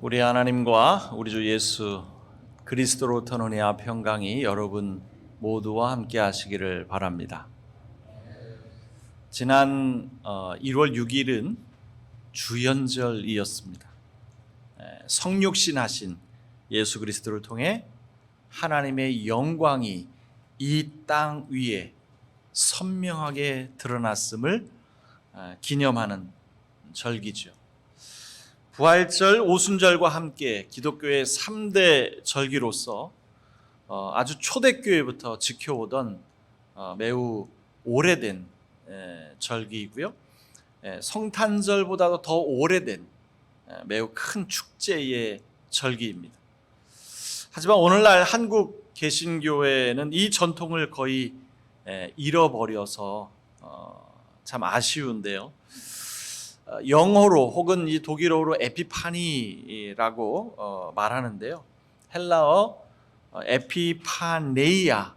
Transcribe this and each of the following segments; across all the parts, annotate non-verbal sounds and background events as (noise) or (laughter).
우리 하나님과 우리 주 예수 그리스도로 은혜와 평강이 여러분 모두와 함께 하시기를 바랍니다. 지난 어, 1월 6일은 주연절이었습니다. 에, 성육신 하신 예수 그리스도를 통해 하나님의 영광이 이 땅 위에 선명하게 드러났음을 아, 기념하는 절기죠. 부활절, 오순절과 함께 기독교의 3대 절기로서 어, 아주 초대교회부터 지켜오던 어, 매우 오래된 에, 절기이고요. 에, 성탄절보다도 더 오래된 에, 매우 큰 축제의 절기입니다. 하지만 오늘날 한국 개신교회는 이 전통을 거의 에, 잃어버려서 어, 참 아쉬운데요. 어, 영어로 혹은 이 독일어로 에피파니라고 어, 말하는데요. 헬라어 어, 에피파네이아에서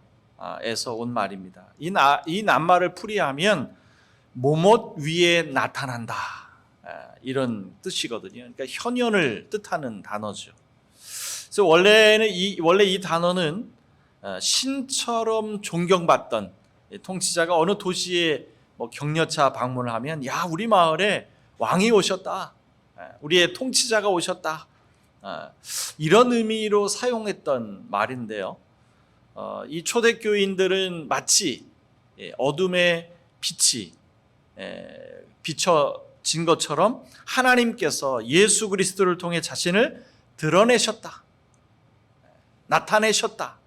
온 말입니다. 이, 낱말을 풀이하면 모못 위에 나타난다 에, 이런 뜻이거든요. 그러니까 현현을 뜻하는 단어죠. 그래서 원래는 이 원래 이 단어는 어, 신처럼 존경받던 통치자가 어느 도시에 뭐 격려차 방문을 하면 야 우리 마을에 왕이 오셨다. 예, 우리의 통치자가 오셨다. 아, 이런 의미로 사용했던 말인데요. 어, 이 초대교인들은 마치 예, 어둠의 빛이 예, 비춰진 것처럼 하나님께서 예수 그리스도를 통해 자신을 드러내셨다. 나타내셨다.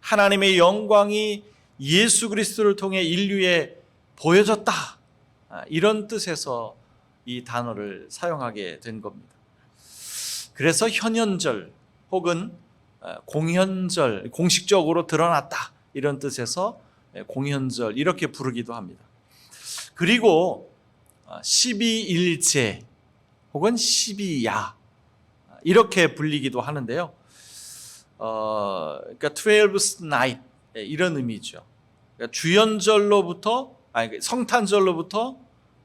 하나님의 영광이 예수 그리스도를 통해 인류에 보여졌다. 아, 이런 뜻에서 이 단어를 사용하게 된 겁니다. 그래서 현현절 혹은 어, 공현절, 공식적으로 드러났다. 이런 뜻에서 예, 공현절 이렇게 부르기도 합니다. 그리고 12일제 혹은 12야 이렇게 불리기도 하는데요. 어, 그러니까 12th night 예, 이런 의미죠. 그러니까 주연절로부터 아니 성탄절로부터 어, 열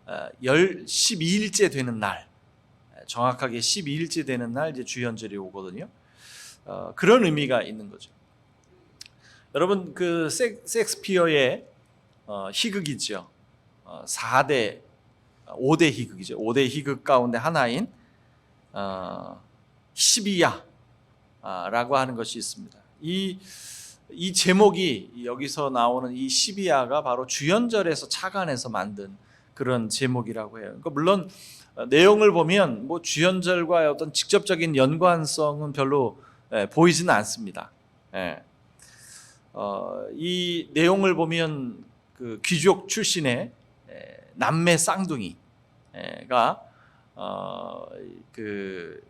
12일째 되는 날 정확하게 12일째 되는 날 이제 주연절이 오거든요. 어, 그런 의미가 있는 거죠. 여러분 그 섹, 섹스피어의 어, 희극이죠. 어, 4대 5대 희극이죠. 5대 희극 가운데 하나인 어, 12야라고 하는 것이 있습니다. 이, 이 제목이 여기서 나오는 이 12야가 바로 주연절에서 착안해서 만든 그런 제목이라고 해요. 그러니까 물론 어, 내용을 보면 뭐 주연절과 어떤 직접적인 연관성은 별로 예, 보이지는 않습니다. 예. 어, 이 내용을 보면 그 귀족 출신의 예, 남매 쌍둥이가 어, 그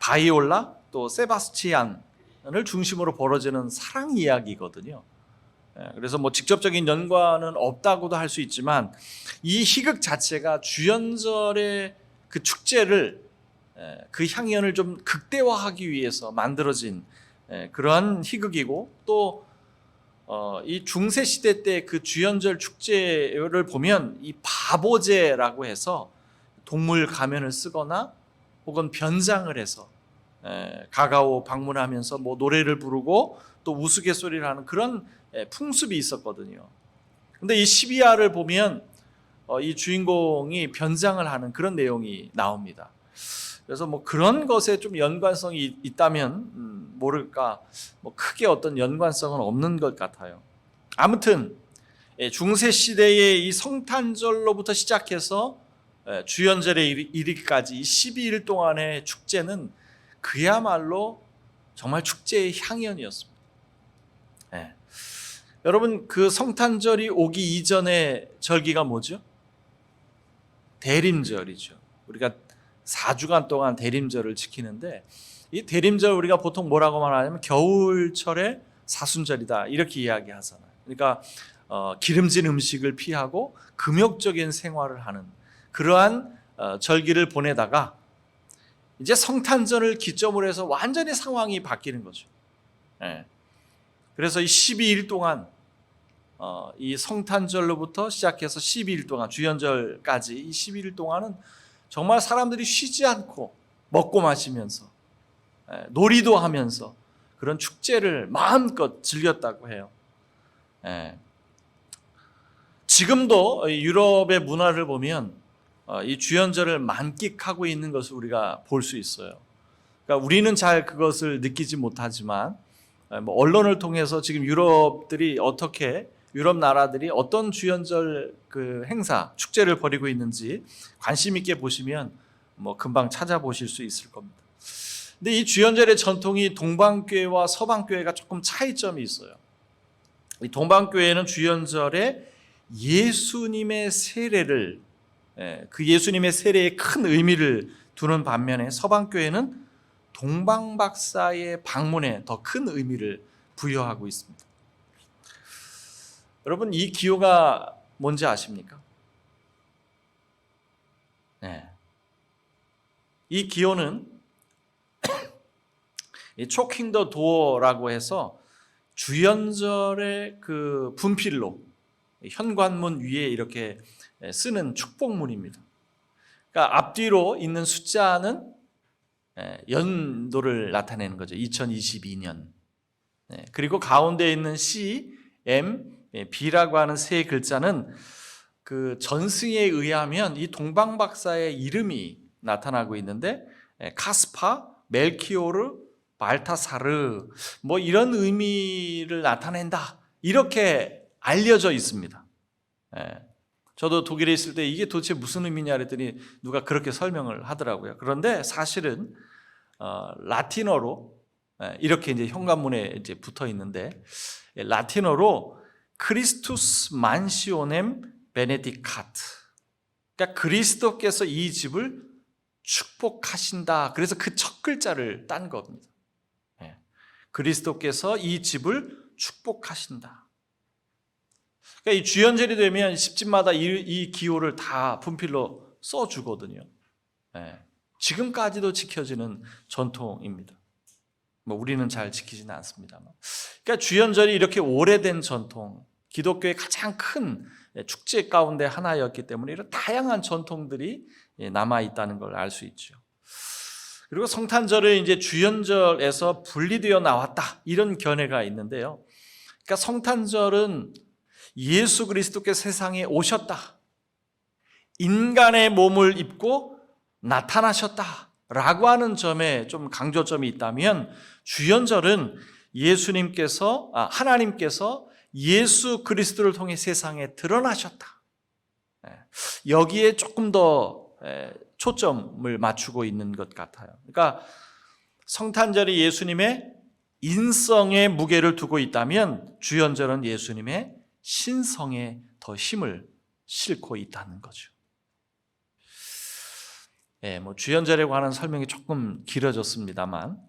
바이올라 또 세바스티안을 중심으로 벌어지는 사랑 이야기거든요. 예, 그래서 뭐 직접적인 연관은 없다고도 할 수 있지만 이 희극 자체가 주연절의 그 축제를 예, 그 향연을 좀 극대화하기 위해서 만들어진 예, 그러한 희극이고 또 어, 이 중세 시대 때 그 주연절 축제를 보면 이 바보제라고 해서 동물 가면을 쓰거나 혹은 변장을 해서 가가오 방문하면서 뭐 노래를 부르고 또 우스갯소리를 하는 그런 풍습이 있었거든요. 근데 이 12화를 보면 어, 이 주인공이 변장을 하는 그런 내용이 나옵니다. 그래서 뭐 그런 것에 좀 연관성이 있다면 음, 모를까 뭐 크게 어떤 연관성은 없는 것 같아요. 아무튼 중세 시대의 이 성탄절로부터 시작해서 주연절에 이르기까지 12일 동안의 축제는 그야말로 정말 축제의 향연이었습니다. 네. 여러분 그 성탄절이 오기 이전의 절기가 뭐죠? 대림절이죠. 우리가 4주간 동안 대림절을 지키는데 이 대림절 우리가 보통 뭐라고 말하냐면 겨울철의 사순절이다 이렇게 이야기하잖아요. 그러니까 어, 기름진 음식을 피하고 금욕적인 생활을 하는 그러한 어, 절기를 보내다가 이제 성탄절을 기점으로 해서 완전히 상황이 바뀌는 거죠. 예. 그래서 이 12일 동안 어, 이 성탄절로부터 시작해서 12일 동안 주연절까지 이 12일 동안은 정말 사람들이 쉬지 않고 먹고 마시면서 예, 놀이도 하면서 그런 축제를 마음껏 즐겼다고 해요. 예. 지금도 유럽의 문화를 보면 어, 이 주연절을 만끽하고 있는 것을 우리가 볼 수 있어요. 그러니까 우리는 잘 그것을 느끼지 못하지만 예, 뭐 언론을 통해서 지금 유럽들이 어떻게 유럽 나라들이 어떤 주연절 그 행사 축제를 벌이고 있는지 관심 있게 보시면 뭐 금방 찾아보실 수 있을 겁니다. 근데 이 주연절의 전통이 동방교회와 서방교회가 조금 차이점이 있어요. 이 동방교회는 주연절에 예수님의 세례를 예, 그 예수님의 세례에 큰 의미를 두는 반면에 서방교회는 동방박사의 방문에 더 큰 의미를 부여하고 있습니다. 여러분 이 기호가 뭔지 아십니까? 네. 이 기호는 (coughs) 이 초킹 더 도어라고 해서 주연절의 그 분필로 현관문 위에 이렇게 쓰는 축복문입니다. 그러니까 앞뒤로 있는 숫자는 연도를 나타내는 거죠. 2022년. 그리고 가운데 있는 C, M, B라고 하는 세 글자는 그 전승에 의하면 이 동방 박사의 이름이 나타나고 있는데 카스파, 멜키오르, 발타사르 뭐 이런 의미를 나타낸다 이렇게 알려져 있습니다. 예. 저도 독일에 있을 때 이게 도대체 무슨 의미냐 그랬더니 누가 그렇게 설명을 하더라고요. 그런데 사실은 어, 라틴어로 예, 이렇게 이제 현관문에 이제 붙어 있는데 예, 라틴어로 크리스투스 만시오넴 베네디카트. 그러니까 그리스도께서 이 집을 축복하신다. 그래서 그 첫 글자를 딴 겁니다. 예. 그리스도께서 이 집을 축복하신다. 그러니까 이 주연절이 되면 십집마다 이, 이 기호를 다 분필로 써주거든요. 예. 지금까지도 지켜지는 전통입니다. 뭐 우리는 잘 지키지는 않습니다만. 그러니까 주연절이 이렇게 오래된 전통, 기독교의 가장 큰 축제 가운데 하나였기 때문에 이런 다양한 전통들이 남아 있다는 걸 알 수 있죠. 그리고 성탄절은 이제 주연절에서 분리되어 나왔다 이런 견해가 있는데요. 그러니까 성탄절은 예수 그리스도께서 세상에 오셨다. 인간의 몸을 입고 나타나셨다. 라고 하는 점에 좀 강조점이 있다면 주연절은 예수님께서 아, 하나님께서 예수 그리스도를 통해 세상에 드러나셨다. 예, 여기에 조금 더 예, 초점을 맞추고 있는 것 같아요. 그러니까 성탄절이 예수님의 인성의 무게를 두고 있다면 주연절은 예수님의 신성에 더 힘을 싣고 있다는 거죠. 예, 뭐 주연절에 관한 설명이 조금 길어졌습니다만 예,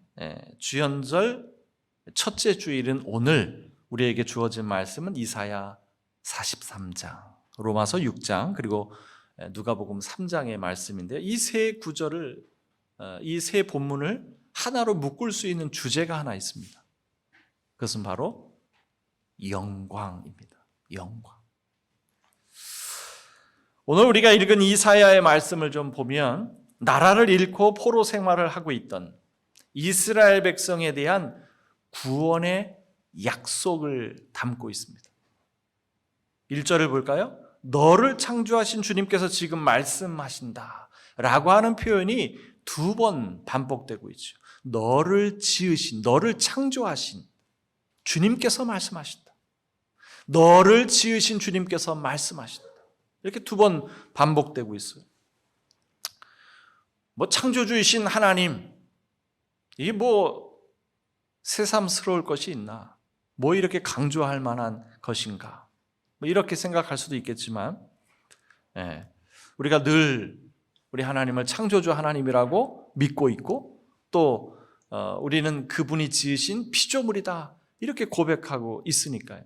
주연절 첫째 주일은 오늘 우리에게 주어진 말씀은 이사야 43장, 로마서 6장 그리고 예, 누가복음 3장의 말씀인데요. 이 세 구절을 어, 이세 본문을 하나로 묶을 수 있는 주제가 하나 있습니다. 그것은 바로 영광입니다. 영광. 오늘 우리가 읽은 이사야의 말씀을 좀 보면 나라를 잃고 포로 생활을 하고 있던 이스라엘 백성에 대한 구원의 약속을 담고 있습니다. 1절을 볼까요? 너를 창조하신 주님께서 지금 말씀하신다. 라고 하는 표현이 두 번 반복되고 있죠. 너를 지으신, 너를 창조하신 주님께서 말씀하신다. 너를 지으신 주님께서 말씀하신다. 이렇게 두 번 반복되고 있어요. 뭐 창조주이신 하나님, 이게 뭐 새삼스러울 것이 있나? 뭐 이렇게 강조할 만한 것인가? 뭐 이렇게 생각할 수도 있겠지만, 예, 우리가 늘 우리 하나님을 창조주 하나님이라고 믿고 있고, 또 어, 우리는 그분이 지으신 피조물이다 이렇게 고백하고 있으니까요.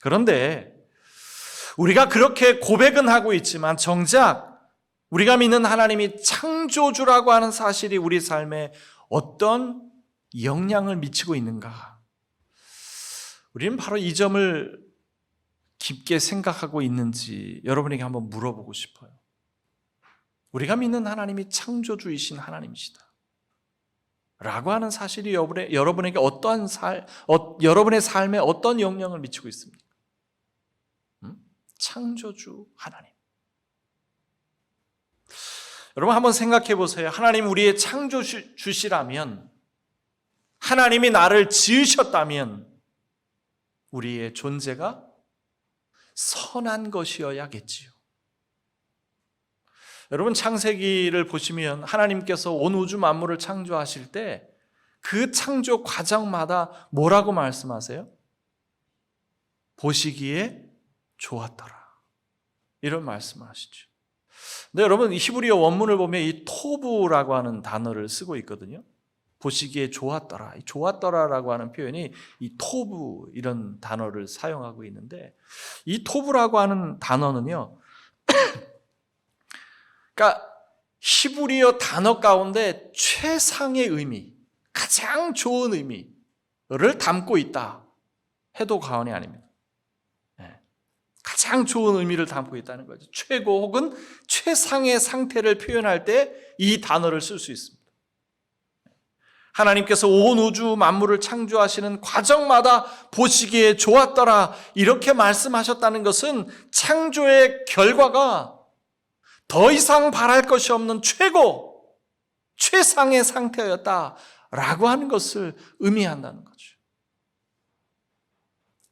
그런데 우리가 그렇게 고백은 하고 있지만 정작 우리가 믿는 하나님이 창조주라고 하는 사실이 우리 삶에 어떤 영향을 미치고 있는가? 우리는 바로 이 점을 깊게 생각하고 있는지 여러분에게 한번 물어보고 싶어요. 우리가 믿는 하나님이 창조주이신 하나님이시다. 라고 하는 사실이 여러분에게 어떠한 살, 어, 여러분의 삶에 어떤 영향을 미치고 있습니까? 음? 창조주 하나님. 여러분 한번 생각해 보세요. 하나님 우리의 창조 주시라면, 하나님이 나를 지으셨다면, 우리의 존재가 선한 것이어야겠지요. 여러분 창세기를 보시면 하나님께서 온 우주 만물을 창조하실 때 그 창조 과정마다 뭐라고 말씀하세요? 보시기에 좋았더라. 이런 말씀을 하시죠. 근데 여러분 히브리어 원문을 보면 이 토부라고 하는 단어를 쓰고 있거든요. 보시기에 좋았더라. 이 좋았더라라고 하는 표현이 이 토부 이런 단어를 사용하고 있는데 이 토부라고 하는 단어는요. (coughs) 그러니까 히브리어 단어 가운데 최상의 의미, 가장 좋은 의미를 담고 있다 해도 과언이 아닙니다. 네. 가장 좋은 의미를 담고 있다는 거죠. 최고 혹은 최상의 상태를 표현할 때 이 단어를 쓸 수 있습니다. 하나님께서 온 우주 만물을 창조하시는 과정마다 보시기에 좋았더라 이렇게 말씀하셨다는 것은 창조의 결과가 더 이상 바랄 것이 없는 최고 최상의 상태였다라고 하는 것을 의미한다는 거죠.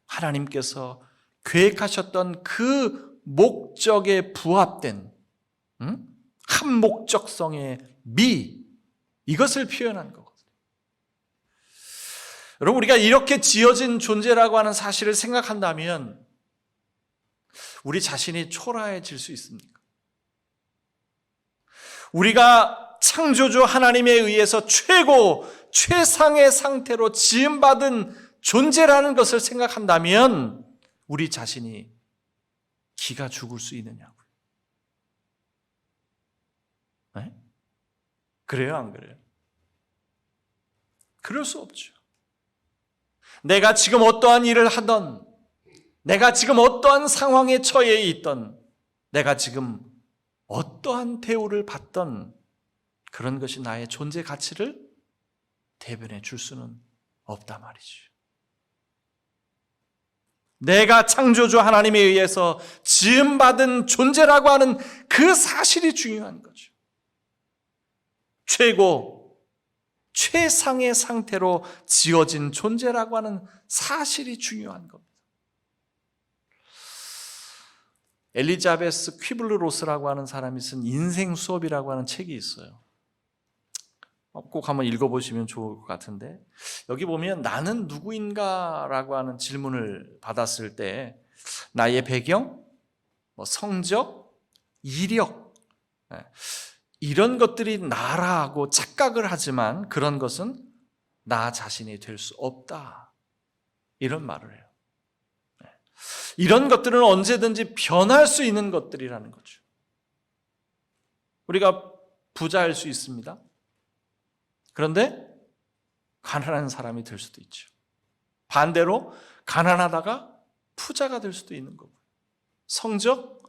하나님께서 계획하셨던 그 목적에 부합된 음? 한 목적성의 미 이것을 표현한 거거든요. 여러분 우리가 이렇게 지어진 존재라고 하는 사실을 생각한다면 우리 자신이 초라해질 수 있습니까? 우리가 창조주 하나님에 의해서 최고 최상의 상태로 지음받은 존재라는 것을 생각한다면 우리 자신이 기가 죽을 수 있느냐고요. 네? 그래요, 안 그래요? 그럴 수 없죠. 내가 지금 어떠한 일을 하던, 내가 지금 어떠한 상황에 처해 있던, 내가 지금 어떠한 대우를 받던 그런 것이 나의 존재 가치를 대변해 줄 수는 없다 말이죠. 내가 창조주 하나님에 의해서 지음받은 존재라고 하는 그 사실이 중요한 거죠. 최고, 최상의 상태로 지어진 존재라고 하는 사실이 중요한 겁니다. 엘리자베스 퀴블르로스라고 하는 사람이 쓴 인생 수업이라고 하는 책이 있어요. 꼭 한번 읽어보시면 좋을 것 같은데 여기 보면 나는 누구인가라고 하는 질문을 받았을 때 나의 배경, 뭐 성적, 이력 예, 이런 것들이 나라고 착각을 하지만 그런 것은 나 자신이 될 수 없다 이런 말을 해요. 예, 이런 것들은 언제든지 변할 수 있는 것들이라는 거죠. 우리가 부자일 수 있습니다. 그런데 가난한 사람이 될 수도 있죠. 반대로 가난하다가 부자가 될 수도 있는 거고. 성적,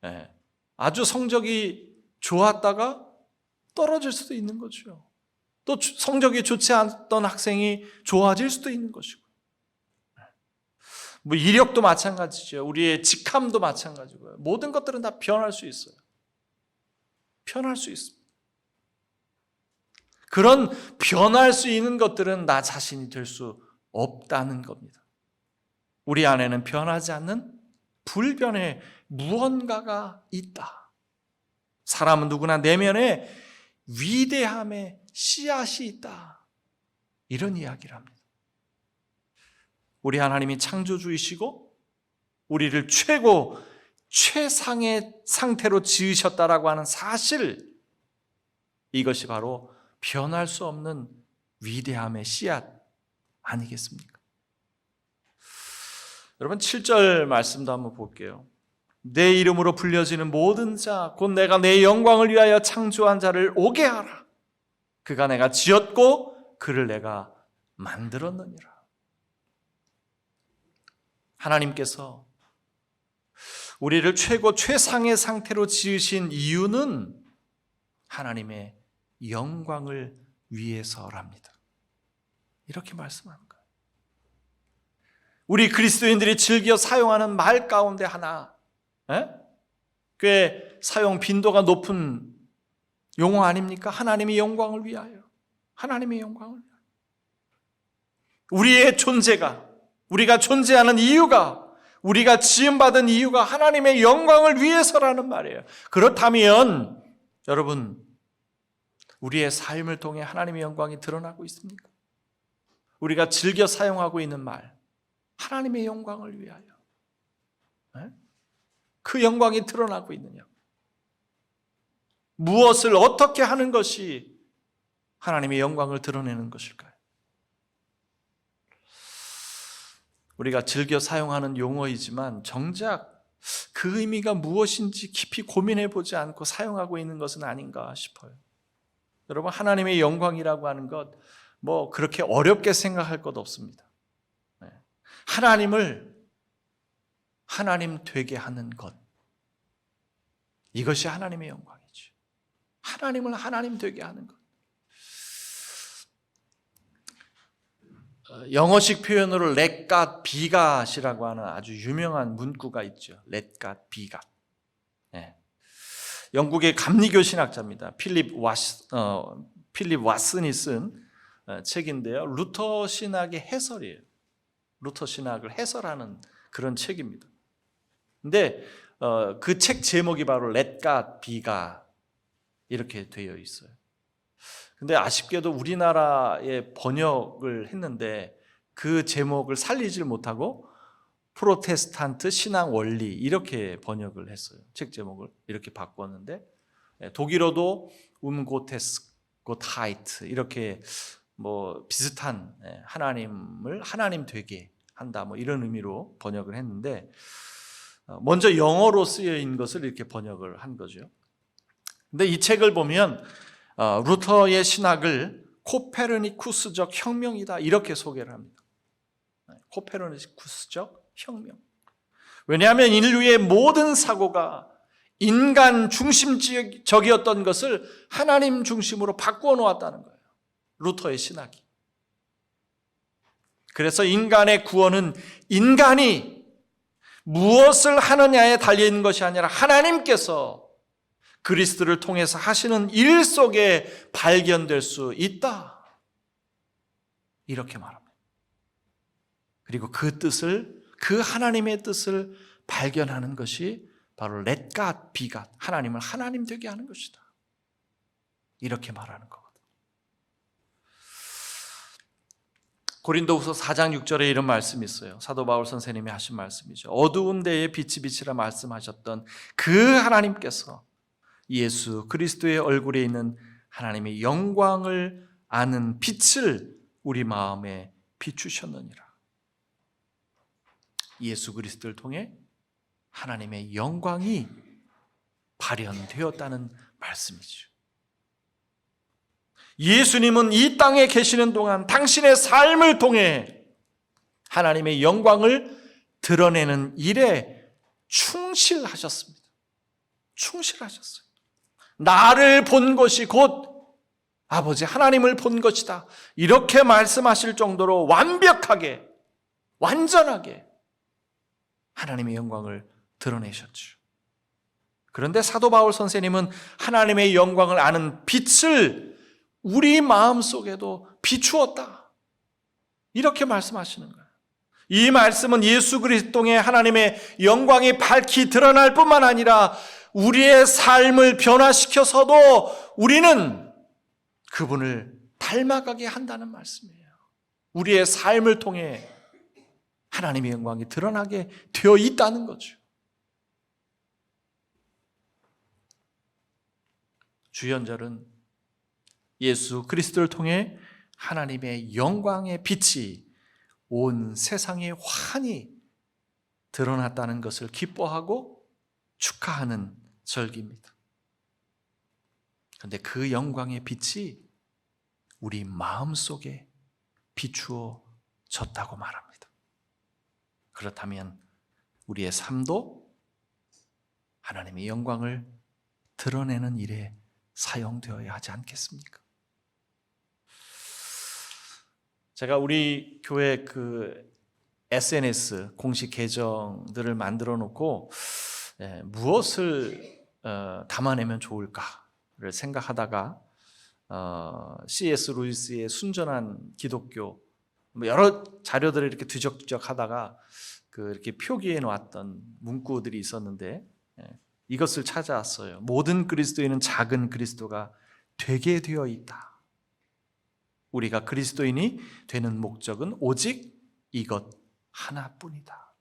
네. 아주 성적이 좋았다가 떨어질 수도 있는 거죠. 또 성적이 좋지 않던 학생이 좋아질 수도 있는 것이고. 뭐 이력도 마찬가지죠. 우리의 직함도 마찬가지고요. 모든 것들은 다 변할 수 있어요. 변할 수 있습니다. 그런 변할 수 있는 것들은 나 자신이 될 수 없다는 겁니다. 우리 안에는 변하지 않는 불변의 무언가가 있다. 사람은 누구나 내면에 위대함의 씨앗이 있다. 이런 이야기를 합니다. 우리 하나님이 창조주이시고 우리를 최고 최상의 상태로 지으셨다라고 하는 사실 이것이 바로 변할 수 없는 위대함의 씨앗 아니겠습니까? 여러분 7절 말씀도 한번 볼게요. 내 이름으로 불려지는 모든 자, 곧 내가 내 영광을 위하여 창조한 자를 오게 하라. 그가 내가 지었고 그를 내가 만들었느니라. 하나님께서 우리를 최고 최상의 상태로 지으신 이유는 하나님의 영광을 위해서랍니다. 이렇게 말씀하는 거예요. 우리 그리스도인들이 즐겨 사용하는 말 가운데 하나, 에? 꽤 사용 빈도가 높은 용어 아닙니까? 하나님의 영광을 위하여. 하나님의 영광을. 우리의 존재가, 우리가 존재하는 이유가, 우리가 지음받은 이유가 하나님의 영광을 위해서라는 말이에요. 그렇다면, 여러분, 우리의 삶을 통해 하나님의 영광이 드러나고 있습니까? 우리가 즐겨 사용하고 있는 말, 하나님의 영광을 위하여. 네? 그 영광이 드러나고 있느냐? 무엇을 어떻게 하는 것이 하나님의 영광을 드러내는 것일까요? 우리가 즐겨 사용하는 용어이지만 정작 그 의미가 무엇인지 깊이 고민해 보지 않고 사용하고 있는 것은 아닌가 싶어요. 여러분, 하나님의 영광이라고 하는 것, 뭐, 그렇게 어렵게 생각할 것 없습니다. 네. 하나님을 하나님 되게 하는 것. 이것이 하나님의 영광이죠. 하나님을 하나님 되게 하는 것. 어, 영어식 표현으로 let God be God이라고 하는 아주 유명한 문구가 있죠. let God be God. 네. 영국의 감리교 신학자입니다. 필립 와스 어, 필립 왓슨이 쓴 어, 책인데요. 루터 신학의 해설이에요. 루터 신학을 해설하는 그런 책입니다. 근데 어, 그 책 제목이 바로 Be God 이렇게 되어 있어요. 근데 아쉽게도 우리나라에 번역을 했는데 그 제목을 살리질 못하고 프로테스탄트 신앙 원리 이렇게 번역을 했어요. 책 제목을 이렇게 바꿨는데 예, 독일어도 움고테스 고타이트 이렇게 뭐 비슷한 예, 하나님을 하나님 되게 한다 뭐 이런 의미로 번역을 했는데 어, 먼저 영어로 쓰여인 것을 이렇게 번역을 한 거죠. 근데 이 책을 보면 어, 루터의 신학을 코페르니쿠스적 혁명이다 이렇게 소개를 합니다. 네, 코페르니쿠스적 혁명. 왜냐하면 인류의 모든 사고가 인간 중심적이었던 것을 하나님 중심으로 바꾸어 놓았다는 거예요. 루터의 신학이. 그래서 인간의 구원은 인간이 무엇을 하느냐에 달려 있는 것이 아니라 하나님께서 그리스도를 통해서 하시는 일 속에 발견될 수 있다. 이렇게 말합니다. 그리고 그 뜻을, 그 하나님의 뜻을 발견하는 것이 바로 be God. 하나님을 하나님 되게 하는 것이다. 이렇게 말하는 거거든. 고린도후서 4장 6절에 이런 말씀이 있어요. 사도 바울 선생님이 하신 말씀이죠. 어두운 데에 빛이 빛이라 말씀하셨던 그 하나님께서 예수 그리스도의 얼굴에 있는 하나님의 영광을 아는 빛을 우리 마음에 비추셨느니라. 예수 그리스도를 통해 하나님의 영광이 발현되었다는 말씀이죠. 예수님은 이 땅에 계시는 동안 당신의 삶을 통해 하나님의 영광을 드러내는 일에 충실하셨습니다. 충실하셨어요. 나를 본 것이 곧 아버지 하나님을 본 것이다. 이렇게 말씀하실 정도로 완벽하게, 완전하게 하나님의 영광을 드러내셨죠. 그런데 사도 바울 선생님은 하나님의 영광을 아는 빛을 우리 마음 속에도 비추었다. 이렇게 말씀하시는 거예요. 이 말씀은 예수 그리스도의 하나님의 영광이 밝히 드러날 뿐만 아니라 우리의 삶을 변화시켜서도 우리는 그분을 닮아가게 한다는 말씀이에요. 우리의 삶을 통해 하나님의 영광이 드러나게 되어 있다는 거죠. 주연절은 예수 그리스도를 통해 하나님의 영광의 빛이 온 세상에 환히 드러났다는 것을 기뻐하고 축하하는 절기입니다. 그런데 그 영광의 빛이 우리 마음 속에 비추어졌다고 말합니다. 그렇다면 우리의 삶도 하나님의 영광을 드러내는 일에 사용되어야 하지 않겠습니까? 제가 우리 교회 그 SNS 공식 계정들을 만들어 놓고 예, 무엇을 어, 담아내면 좋을까를 생각하다가 어, C.S. 루이스의 순전한 기독교 뭐 여러 자료들을 이렇게 뒤적뒤적 하다가 그 이렇게 표기해 놓았던 문구들이 있었는데 예, 이것을 찾아왔어요. 모든 그리스도인은 작은 그리스도가 되게 되어 있다. 우리가 그리스도인이 되는 목적은 오직 이것 하나뿐이다.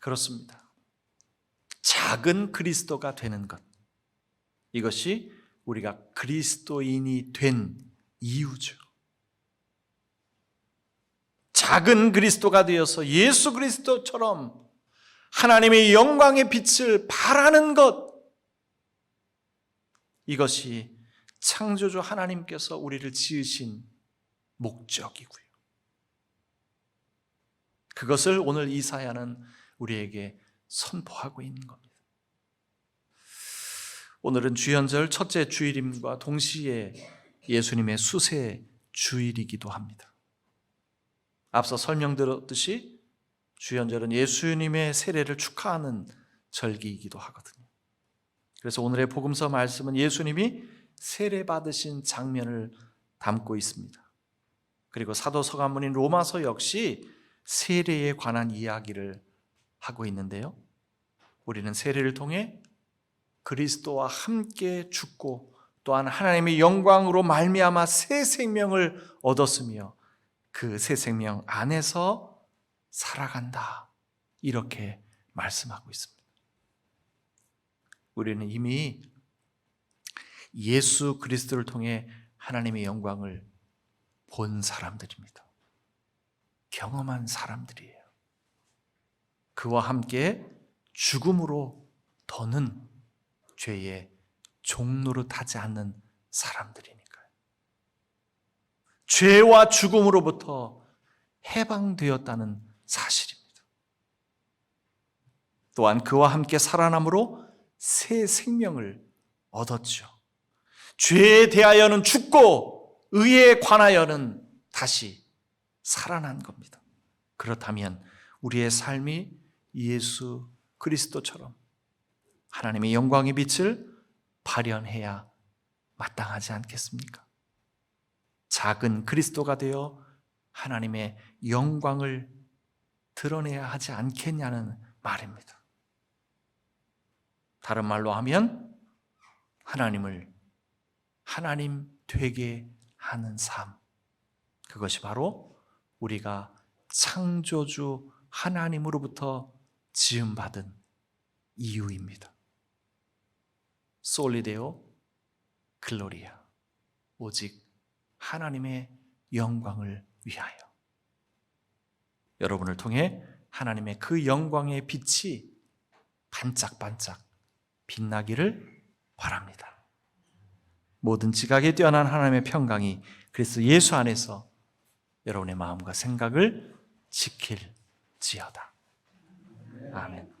그렇습니다. 작은 그리스도가 되는 것. 이것이 우리가 그리스도인이 된 이유죠. 작은 그리스도가 되어서 예수 그리스도처럼 하나님의 영광의 빛을 발하는 것. 이것이 창조주 하나님께서 우리를 지으신 목적이고요. 그것을 오늘 이사야는 우리에게 선포하고 있는 겁니다. 오늘은 주연절 첫째 주일임과 동시에 예수님의 수세 주일이기도 합니다. 앞서 설명드렸듯이 주연절은 예수님의 세례를 축하하는 절기이기도 하거든요. 그래서 오늘의 복음서 말씀은 예수님이 세례 받으신 장면을 담고 있습니다. 그리고 사도 서간문인 로마서 역시 세례에 관한 이야기를 하고 있는데요. 우리는 세례를 통해 그리스도와 함께 죽고 또한 하나님의 영광으로 말미암아 새 생명을 얻었으며 그 새 생명 안에서 살아간다. 이렇게 말씀하고 있습니다. 우리는 이미 예수 그리스도를 통해 하나님의 영광을 본 사람들입니다. 경험한 사람들이에요. 그와 함께 죽음으로 더는 죄의 종노릇하지 않는 사람들이니까요. 죄와 죽음으로부터 해방되었다는 사실입니다. 또한 그와 함께 살아남으로 새 생명을 얻었죠. 죄에 대하여는 죽고 의에 관하여는 다시 살아난 겁니다. 그렇다면 우리의 삶이 예수 그리스도처럼 하나님의 영광의 빛을 발현해야 마땅하지 않겠습니까? 작은 그리스도가 되어 하나님의 영광을 드러내야 하지 않겠냐는 말입니다. 다른 말로 하면 하나님을 하나님 되게 하는 삶. 그것이 바로 우리가 창조주 하나님으로부터 지음받은 이유입니다. 솔리데오 글로리아. 오직 하나님의 영광을 위하여. 여러분을 통해 하나님의 그 영광의 빛이 반짝반짝 빛나기를 바랍니다. 모든 지각에 뛰어난 하나님의 평강이 그리스도 예수 안에서 여러분의 마음과 생각을 지킬지어다. 아멘.